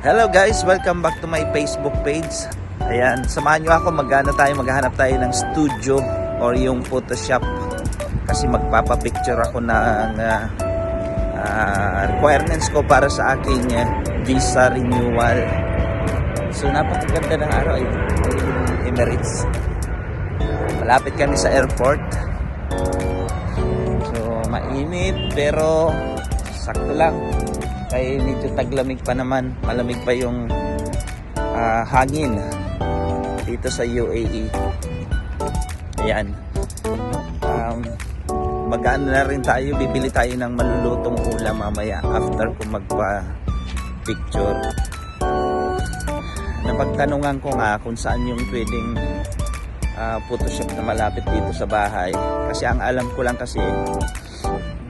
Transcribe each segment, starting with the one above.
Hello guys, welcome back to my Facebook page. Ayan, samahan nyo ako magana tayo, maghahanap tayo ng studio or yung Photoshop kasi magpapapicture ako ng ah, ah, requirements ko para sa aking ah, visa renewal. So napakaganda ng araw ay Emirates. Malapit kami sa airport. So mainit pero sakto lang. Kaya medyo taglamig pa naman. Malamig pa yung ah, hangin dito sa UAE. Ayan. Um, mag-ano na rin tayo, bibili tayo ng malulutong ulam mamaya after ko magpa-picture. Napagtanungan ko nga kung saan yung pwedeng ah, Photoshop na malapit dito sa bahay. Kasi ang alam ko lang kasi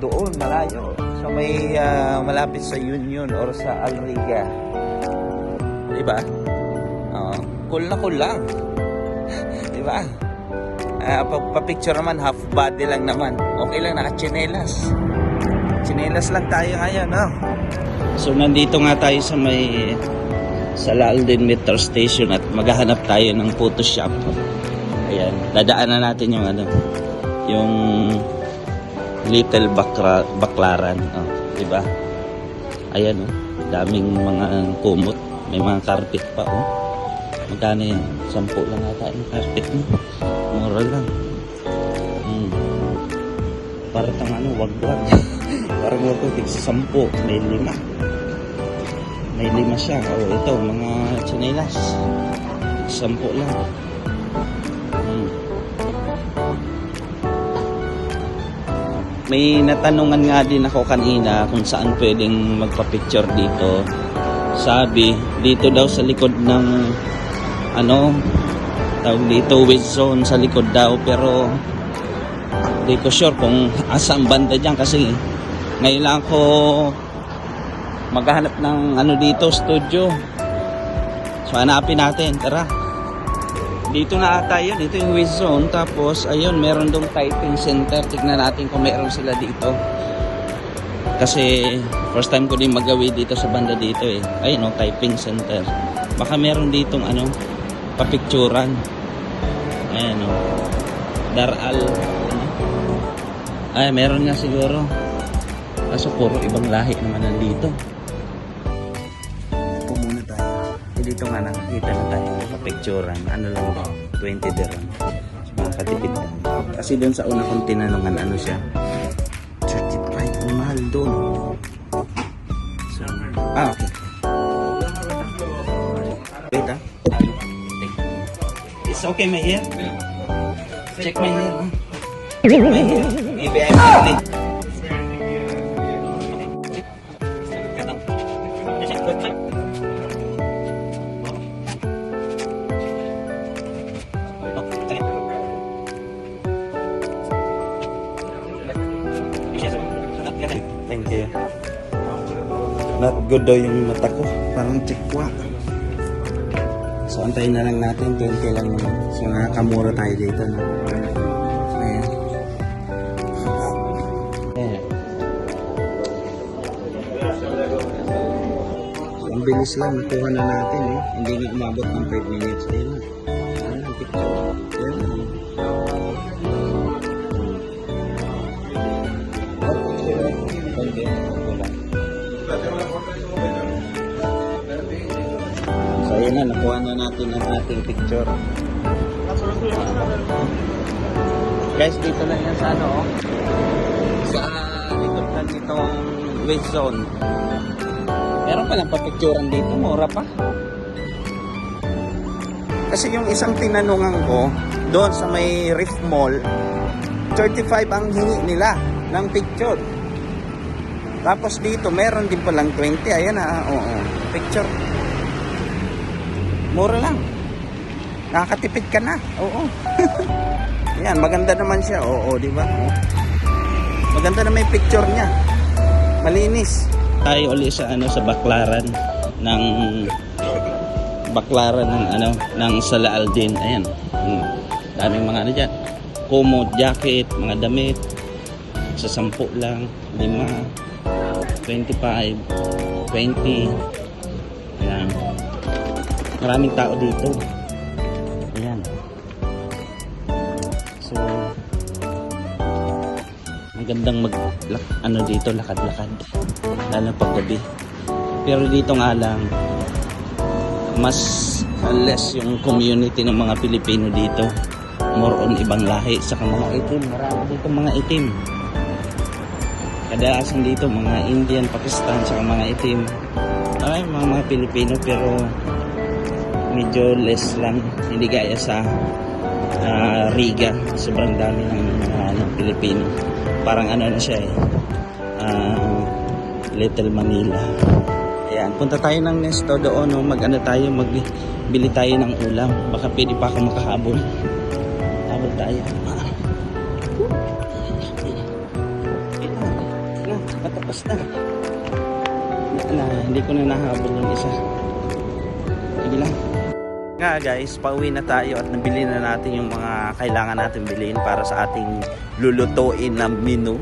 doon malayo sa may ah, malapit sa Union or sa Alriga. 'Di ba? Oo. cool na cool lang. 'Di ba? Ah, pag picture naman half body lang naman. Okay lang naka-chinelas. Chinelas lang tayo ngayon, no? So nandito nga tayo sa may sa Lalden Metro Station at maghahanap tayo ng Photoshop. Ayan, dadaanan natin yung ano, yung Little Bakra, Baklaran, oh, 'di ba? Ayan oh, daming mga kumot, may mga carpet pa oh. Magkano yan? Sampu lang ata yung carpet mo. Mura lang. Hmm. Para tang ano, wag-wag. Parang wag wag sa sampu, may lima. May lima siya. Oh, ito, mga chinelas. Sampu lang. May natanungan nga din ako kanina kung saan pwedeng magpa-picture dito. Sabi, dito daw sa likod ng ano, tawag dito with zone sa likod daw pero hindi ko sure kung asang banda dyan kasi ngayon lang ako maghahanap ng ano dito, studio. So hanapin natin, tara. Dito na ata yun, ito yung with zone. Tapos, ayun, meron dong typing center. Tignan natin kung meron sila dito. Kasi, first time ko din magawi dito sa banda dito eh. Ayun, no, typing center. Baka meron ditong ano, papicturan. Ayan, no. Daral. Ano? Ay, meron nga siguro. Kaso puro ibang lahi naman nandito. Upo muna tayo. Eh, dito nga nakakita na tayo picturean. Ano lang ba? 20 dirham. So, makakatipid tayo. Kasi doon sa una kong tinanungan, ano siya? 35. Ang mahal doon. Ah, okay. Wait ah. It's okay my hair? Check my hair. huh? My hair. Maybe I'm Not good daw yung mata ko. Parang chikwa. So, antayin na lang natin. 20 lang naman. So, nakakamura tayo dito. No? Ayan. Ayan. Ang bilis lang. Nakuha na natin. Eh. Hindi na umabot ng 5 minutes. Ayan. Ayan. Ayan. Na, nakuha na natin ang ating picture. Guys, dito lang yan sa ano, oh. Sa likod lang nitong wait zone. Meron pa lang pa-picturean dito, mura pa. Kasi yung isang tinanungan ko, doon sa may Reef Mall, 35 ang hingi nila ng picture. Tapos dito, meron din palang 20. Ayan na, oo. Picture. Mura lang. Nakakatipid ka na. Oo. Yan, maganda naman siya. Oo, di ba? Maganda naman yung picture niya. Malinis. Tayo uli sa ano sa baklaran ng baklaran ng ano ng Sala Aldin. Ayan. Daming mga ano diyan. Kumot, jacket, mga damit. Sa sampu lang, lima, 25, 20, Ayan. Maraming tao dito. Ayan. So, magandang mag ano dito lakad-lakad. Lalo pag gabi pero dito nga lang mas less yung community ng mga Pilipino dito. More on ibang lahi sa mga itim. Marami dito mga itim. Kadalasan dito mga Indian, Pakistan sa mga itim. Ay mga, mga Pilipino pero medyo less lang. Hindi gaya sa ah, Riga. Sobrang dami ng mga ano, Pilipino. Parang ano na siya eh. Ah, Little Manila. Ayan punta tayo ng Nesto doon no? mag ano tayo magbili tayo ng ulam. Baka pwede pa ako makahabol. Habol tayo. Ah. patapos na, na hindi ko na nahabol yung isa. Sige lang nga guys, pauwi na tayo at nabili na natin yung mga kailangan natin bilhin para sa ating lulutuin na menu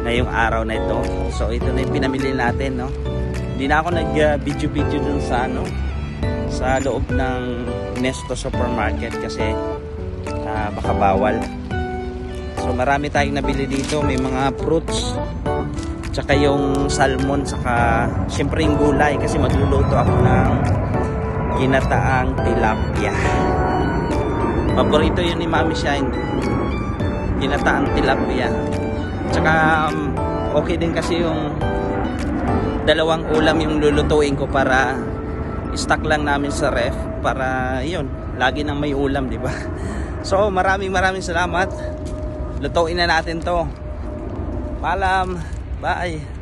ngayong araw na ito. So ito na yung pinamili natin, no. Hindi na ako nag-video-video dun sa ano sa loob ng Nesto Supermarket kasi ah, baka bawal. So marami tayong nabili dito, may mga fruits tsaka yung salmon saka syempre yung gulay kasi magluluto ako ng ginataang tilapia. Paborito yun ni Mami Shine. Ginataang tilapia. Tsaka um, okay din kasi yung dalawang ulam yung lulutuin ko para stock lang namin sa ref para yun, lagi nang may ulam, di ba? So, maraming maraming salamat. Lutuin na natin to. Paalam. Bye.